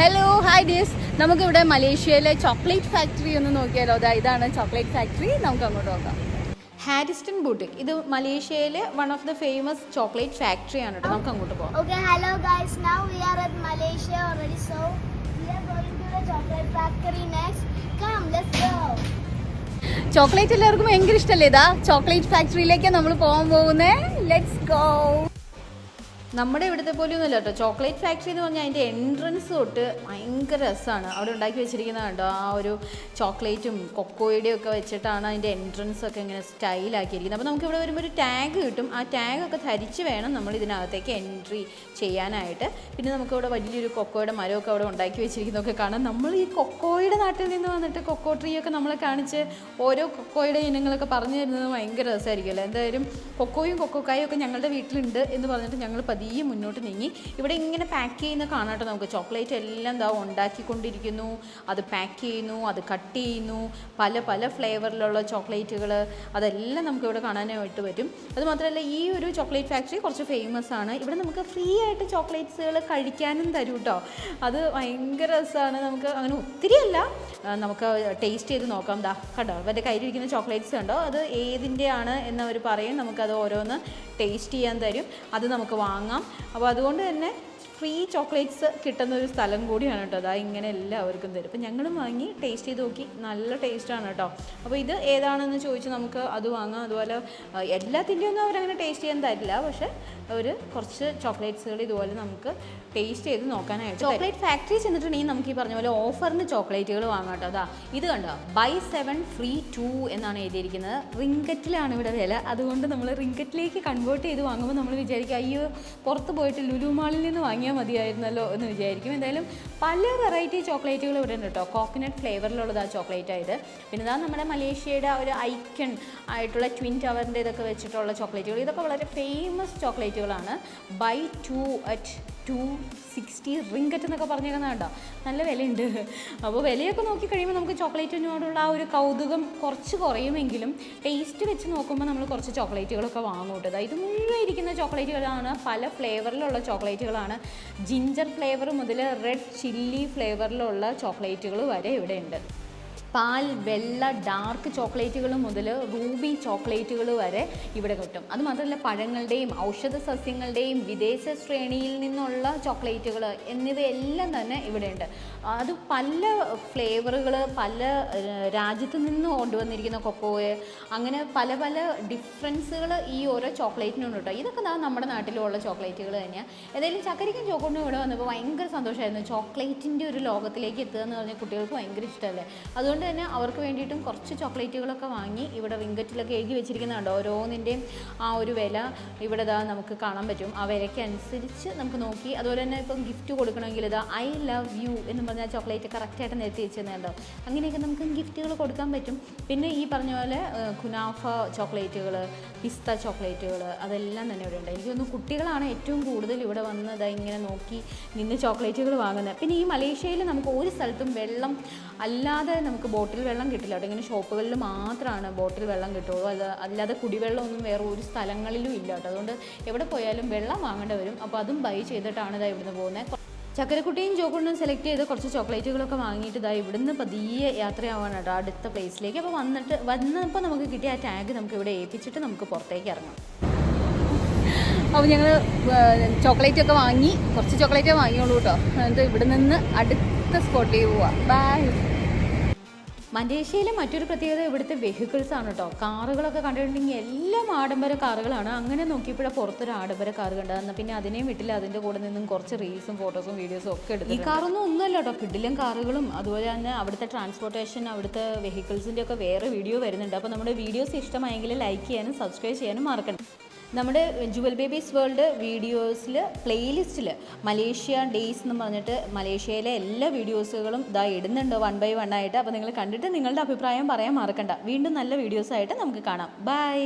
Hi ഡിയസ് നമുക്കിവിടെ മലേഷ്യയിലെ chocolate factory ഒന്ന് നോക്കിയാലോ? അതാ ഇതാണ് ചോക്ലേറ്റ് ഫാക്ടറി നമുക്ക് അങ്ങോട്ട് നോക്കാം. ഹാരിസ്റ്റൺ ബൂട്ടിക് ഇത് മലേഷ്യയിലെ one of the famous chocolate factory ആണ് കേട്ടോ നമുക്ക് അങ്ങോട്ട് പോകാം. Okay hello guys now we are at Malaysia already so we are going to the chocolate factory next come let's go chocolate എല്ലാവർക്കും ഭയങ്കര ഇഷ്ടമല്ലേ ഇതാ ചോക്ലേറ്റ് ഫാക്ടറിയിലേക്ക് നമ്മൾ പോകാൻ പോകുന്നത് ലെറ്റ്സ് ഗോ നമ്മുടെ ഇവിടുത്തെ പോലെ ഒന്നുമില്ല കേട്ടോ. ചോക്ലേറ്റ് ഫാക്ടറി എന്ന് പറഞ്ഞാൽ അതിന്റെ എൻട്രൻസ് തൊട്ട് ഭയങ്കര രസമാണ് അവിടെ ഉണ്ടാക്കി വെച്ചിരിക്കുന്നത് കണ്ടോ? ആ ഒരു ചോക്ലേറ്റും കൊക്കോയുടെയും ഒക്കെ വെച്ചിട്ടാണ് അതിന്റെ എൻട്രൻസ് ഒക്കെ ഇങ്ങനെ സ്റ്റൈലാക്കിയിരിക്കുന്നത് അപ്പോൾ നമുക്ക് ഇവിടെ വരുമ്പോൾ ഒരു ടാഗ് കിട്ടും. ആ ടാഗ് ഒക്കെ ധരിച്ച് വേണം നമ്മൾ ഇതിനകത്തേക്ക് എൻട്രി ചെയ്യാനായിട്ട്. പിന്നെ നമുക്കിവിടെ വലിയൊരു കൊക്കോയുടെ മരമൊക്കെ അവിടെ ഉണ്ടാക്കി വെച്ചിരിക്കുന്നതൊക്കെ കാണാം. നമ്മൾ ഈ കൊക്കോയുടെ നാട്ടിൽ നിന്ന് വന്നിട്ട് കൊക്കോ ട്രീ ഒക്കെ നമ്മളെ കാണിച്ച് ഓരോ കൊക്കോയുടെ ഇനങ്ങളൊക്കെ പറഞ്ഞു തരുന്നത് ഭയങ്കര രസമായിരിക്കുമല്ലോ? എന്തായാലും കൊക്കോയും കൊക്കോക്കായും ഒക്കെ ഞങ്ങളുടെ വീട്ടിലുണ്ട് എന്ന് പറഞ്ഞിട്ട് ഞങ്ങൾ പതിയെ മുന്നോട്ട് നീങ്ങി. ഇവിടെ ഇങ്ങനെ പാക്ക് ചെയ്യുന്ന കാണാട്ടോ നമുക്ക്. ചോക്ലേറ്റ് എല്ലാം എന്താ ഉണ്ടാക്കിക്കൊണ്ടിരിക്കുന്നു. അത് പാക്ക് ചെയ്യുന്നു അത് കട്ട് ചെയ്യുന്നു. പല പല ഫ്ലേവറിലുള്ള ചോക്ലേറ്റുകൾ അതെല്ലാം നമുക്ക് ഇവിടെ കാണാനായിട്ട് പറ്റും. അതുമാത്രമല്ല ഈ ഒരു ചോക്ലേറ്റ് ഫാക്ടറി കുറച്ച് ഫേമസ് ആണ്. ഇവിടെ നമുക്ക് ഫ്രീ ആയിട്ട് ചോക്ലേറ്റ്സുകൾ കഴിക്കാനും തരും കേട്ടോ. അത് ഭയങ്കര രസമാണ് നമുക്ക് അങ്ങനെ ഒത്തിരി അല്ല. നമുക്ക് ടേസ്റ്റ് ചെയ്ത് നോക്കാം. ദാ കണ്ടോ? അവരുടെ കയ്യിലിരിക്കുന്ന ചോക്ലേറ്റ്സ് കണ്ടോ? അത് ഏതിന്റെയാണ് എന്നവർ പറയും. നമുക്കത് ഓരോന്ന് ടേസ്റ്റ് ചെയ്യാൻ തരും. അത് നമുക്ക് വാങ്ങാം. അപ്പോൾ അതുകൊണ്ട് തന്നെ ഫ്രീ ചോക്ലേറ്റ്സ് കിട്ടുന്ന ഒരു സ്ഥലം കൂടിയാണ് കേട്ടോ. അതാ ഇങ്ങനെ എല്ലാവർക്കും തരും. അപ്പോൾ ഞങ്ങളും വാങ്ങി ടേസ്റ്റ് ചെയ്ത് നോക്കി. നല്ല ടേസ്റ്റാണ് കേട്ടോ. അപ്പോൾ ഇത് ഏതാണെന്ന് ചോദിച്ച് നമുക്ക് അത് വാങ്ങാം. അതുപോലെ എല്ലാത്തിന്റെയൊന്നും അവരങ്ങനെ ടേസ്റ്റ് ചെയ്യാൻ തരില്ല. പക്ഷേ ഒരു കുറച്ച് ചോക്ലേറ്റ്സുകൾ ഇതുപോലെ നമുക്ക് ടേസ്റ്റ് ചെയ്ത് നോക്കാനായിട്ട് ചോക്ലേറ്റ് ഫാക്ടറി ചെന്നിട്ടുണ്ടെങ്കിൽ നമുക്ക് ഈ പറഞ്ഞ പോലെ ഓഫറിന് ചോക്ലേറ്റുകൾ വാങ്ങാം കേട്ടോ. അതാ ഇത് കണ്ടോ? ബൈ സെവൻ ഫ്രീ ടു എന്നാണ് എഴുതിയിരിക്കുന്നത്. റിങ്കറ്റിലാണ് ഇവിടെ വില. അതുകൊണ്ട് നമ്മൾ റിങ്കറ്റിലേക്ക് കൺവേർട്ട് ചെയ്ത് വാങ്ങുമ്പോൾ നമ്മൾ വിചാരിക്കുക അയ്യോ പുറത്ത് പോയിട്ട് ലുലു മാളിൽ നിന്ന് വാങ്ങിയാൽ മതിയായിരുന്നല്ലോ എന്ന് വിചാരിക്കും. എന്തായാലും പല വെറൈറ്റി ചോക്ലേറ്റുകൾ ഇവിടെ ഉണ്ട് കേട്ടോ. കോക്കനട്ട് ഫ്ലേവറിലുള്ളത് ആ ചോക്ലേറ്റ് ആയത് പിന്നെ ഇതാ നമ്മുടെ മലേഷ്യയുടെ ഒരു ഐക്കൺ ആയിട്ടുള്ള ട്വിൻ ടവറിന്റെ ഇതൊക്കെ വെച്ചിട്ടുള്ള ചോക്ലേറ്റുകൾ. ഇതൊക്കെ വളരെ famous ചോക്ലേറ്റുകളാണ്. Buy two at two sixty ringgit എന്നൊക്കെ പറഞ്ഞേക്കുന്നത് കേട്ടോ നല്ല വിലയുണ്ട്. അപ്പോൾ വിലയൊക്കെ നോക്കി കഴിയുമ്പോൾ നമുക്ക് ചോക്ലേറ്റിനോടുള്ള ആ ഒരു കൗതുകം കുറച്ച് കുറയുമെങ്കിലും ടേസ്റ്റ് വെച്ച് നോക്കുമ്പോൾ നമ്മൾ കുറച്ച് ചോക്ലേറ്റുകളൊക്കെ വാങ്ങൂട്ടത് ഇത് മുഴുവൻ ഇരിക്കുന്ന ചോക്ലേറ്റുകളാണ് പല ഫ്ലേവറിലുള്ള ചോക്ലേറ്റുകളാണ് ജിഞ്ചർ ഫ്ലേവർ മുതൽ റെഡ് ചില്ലി ഫ്ലേവറിലുള്ള ചോക്ലേറ്റുകൾ വരെ ഇവിടെ ഉണ്ട് പാൽ വെള്ള ഡാർക്ക് ചോക്ലേറ്റുകൾ മുതൽ റൂബി ചോക്ലേറ്റുകൾ വരെ ഇവിടെ കിട്ടും. അതുമാത്രമല്ല പഴങ്ങളുടെയും ഔഷധ സസ്യങ്ങളുടെയും വിദേശ ശ്രേണിയിൽ നിന്നുള്ള ചോക്ലേറ്റുകൾ എന്നിവയെല്ലാം തന്നെ ഇവിടെയുണ്ട്. അത് പല ഫ്ലേവറുകൾ പല രാജ്യത്ത് നിന്ന് കൊണ്ടുവന്നിരിക്കുന്ന കൊക്കോയെ അങ്ങനെ പല പല ഡിഫറൻസുകൾ ഈ ഓരോ ചോക്ലേറ്റിനുണ്ട് കേട്ടോ. ഇതൊക്കെ നമ്മുടെ നാട്ടിലുള്ള ചോക്ലേറ്റുകൾ തന്നെയാണ് ഏതായാലും ചക്കരിക്കും ചോക്കോണ്ടും ഇവിടെ വന്നപ്പോൾ ഭയങ്കര സന്തോഷമായിരുന്നു ചോക്ലേറ്റിന്റെ ഒരു ലോകത്തിലേക്ക് എത്തുക എന്ന് പറഞ്ഞാൽ കുട്ടികൾക്ക് ഭയങ്കര ഇഷ്ടമല്ലേ? അതുകൊണ്ട് തന്നെ അവർക്ക് വേണ്ടിയിട്ടും കുറച്ച് ചോക്ലേറ്റുകളൊക്കെ വാങ്ങി ഇവിടെ വിങ്കറ്റിലൊക്കെ എഴുതി വെച്ചിരിക്കുന്നുണ്ട്. ഓരോന്നിന്റെയും ആ ഒരു വില ഇവിടെ ഇതാ നമുക്ക് കാണാൻ പറ്റും. ആ വിലയ്ക്ക് അനുസരിച്ച് നമുക്ക് നോക്കി. അതുപോലെ തന്നെ ഇപ്പം ഗിഫ്റ്റ് കൊടുക്കണമെങ്കിൽ ഇതാ ഐ ലവ് യു എന്ന് പറഞ്ഞാൽ ചോക്ലേറ്റ് കറക്റ്റായിട്ട് നിരത്തി വെച്ചിരുന്നുണ്ടോ അങ്ങനെയൊക്കെ നമുക്ക് ഗിഫ്റ്റുകൾ കൊടുക്കാൻ പറ്റും. പിന്നെ ഈ പറഞ്ഞ പോലെ കുനാഫ ചോക്ലേറ്റുകൾ പിസ്ത ചോക്ലേറ്റുകൾ അതെല്ലാം തന്നെ ഇവിടെ ഉണ്ട്. എനിക്ക് കുട്ടികളാണ് ഏറ്റവും കൂടുതൽ ഇവിടെ വന്ന് ഇങ്ങനെ നോക്കി നിന്ന് ചോക്ലേറ്റുകൾ വാങ്ങുന്നത്. പിന്നെ ഈ മലേഷ്യയിൽ നമുക്ക് ഒരു സ്ഥലത്തും വെള്ളം അല്ലാതെ നമുക്ക് ബോട്ടിൽ വെള്ളം കിട്ടില്ല. കേട്ടോ ഇങ്ങനെ ഷോപ്പുകളിൽ മാത്രമാണ് ബോട്ടിൽ വെള്ളം കിട്ടുള്ളൂ. അല്ല അല്ലാതെ കുടിവെള്ളമൊന്നും വേറെ ഒരു സ്ഥലങ്ങളിലും ഇല്ല കേട്ടോ. അതുകൊണ്ട് എവിടെ പോയാലും വെള്ളം വാങ്ങേണ്ടി വരും. അപ്പോൾ അതും ബൈ ചെയ്തിട്ടാണ് ഇതാ ഇവിടുന്ന് പോകുന്നത്. ചക്കരക്കുട്ടിയും ചോക്കുണ്ടും സെലക്ട് ചെയ്ത് കുറച്ച് ചോക്ലേറ്റുകളൊക്കെ വാങ്ങിയിട്ട് ഇതാ ഇവിടുന്ന് പതിയെ യാത്രയാവാണ് കേട്ടോ അടുത്ത പ്ലേസിലേക്ക് അപ്പോൾ വന്നിട്ട് വന്നപ്പോൾ നമുക്ക് കിട്ടിയ ആ ടാഗ് നമുക്ക് ഇവിടെ ഏൽപ്പിച്ചിട്ട് നമുക്ക് പുറത്തേക്ക് ഇറങ്ങാം. അപ്പോൾ ഞങ്ങൾ ചോക്ലേറ്റ് ഒക്കെ വാങ്ങി കുറച്ച് ചോക്ലേറ്റേ വാങ്ങിയുള്ളൂ കേട്ടോ. എന്നിട്ട് ഇവിടെ നിന്ന് അടുത്ത സ്പോട്ടിലേക്ക് പോവാം. ബൈ മലേഷ്യയിലെ മറ്റൊരു പ്രത്യേകത ഇവിടുത്തെ വെഹിക്കിൾസ് ആണ് കേട്ടോ കാറുകളൊക്കെ കണ്ടിട്ടുണ്ടെങ്കിൽ എല്ലാം ആഡംബര കാറുകളാണ്. അങ്ങനെ നോക്കിയപ്പോഴാണ് പുറത്തൊരു ആഡംബര കാർ കണ്ടതെന്ന് പിന്നെ അതിനെയും വിട്ടില്ല. അതിന്റെ കൂടെ നിന്നും കുറച്ച് റീൽസും ഫോട്ടോസും വീഡിയോസും ഒക്കെ എടുത്തു ഈ കാറൊന്നും ഒന്നുമല്ല കേട്ടോ കിഡിലും കാറുകളും അതുപോലെ തന്നെ അവിടുത്തെ ട്രാൻസ്പോർട്ടേഷൻ അവിടുത്തെ വെഹിക്കിൾസിന്റെ ഒക്കെ വേറെ വീഡിയോ വരുന്നുണ്ട്. അപ്പോൾ നമ്മുടെ വീഡിയോസ് ഇഷ്ടമായെങ്കിൽ ലൈക്ക് ചെയ്യാനും സബ്സ്ക്രൈബ് ചെയ്യാനും മറക്കണം നമ്മുടെ ജുവൽ ബേബീസ് വേൾഡ് വീഡിയോസിൽ പ്ലേലിസ്റ്റിൽ മലേഷ്യ ഡേയ്സ് എന്ന് പറഞ്ഞിട്ട് മലേഷ്യയിലെ എല്ലാ വീഡിയോസുകളും ഇതാ ഇടുന്നുണ്ട് വൺ ബൈ വൺ ആയിട്ട്. അപ്പോൾ നിങ്ങൾ കണ്ടിട്ട് നിങ്ങളുടെ അഭിപ്രായം പറയാൻ മറക്കണ്ട. വീണ്ടും നല്ല വീഡിയോസായിട്ട് നമുക്ക് കാണാം. ബൈ.